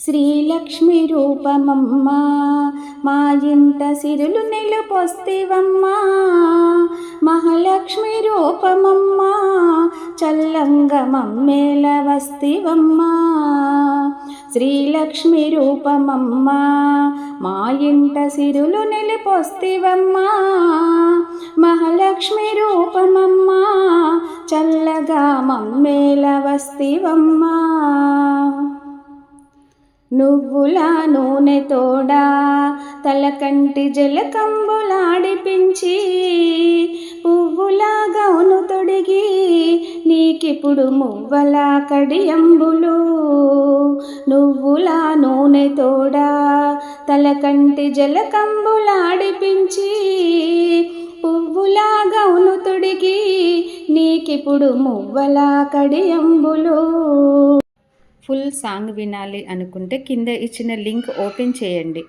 శ్రీలక్ష్మి రూపమమ్మా మా ఇంట సిరులు నిలుపొస్తేవమ్మా. మహాలక్ష్మి రూపమమ్మా చల్లంగ మమ్మేల వస్తివమ్మా. శ్రీలక్ష్మి రూపమమ్మా మా ఇంట సిరులు నిలిపొస్తివమ్మా. మహాలక్ష్మి రూపమమ్మా చల్లగా మమ్మేల వస్తివమ్మా. నువ్వులా నూనె తోడా తలకంటి జలకంబులాడిపించి పువ్వులా గౌను తొడిగి నీకిప్పుడు మువ్వలా కడియంబులు. నువ్వులా నూనె తోడా తలకంటి జలకంబులాడిపించి పువ్వులా గౌను తొడిగి నీకిప్పుడు మువ్వలా కడియంబులు. ఫుల్ సాంగ్ వినాలి అనుకుంటే కింద ఇచ్చిన లింక్ ఓపెన్ చేయండి.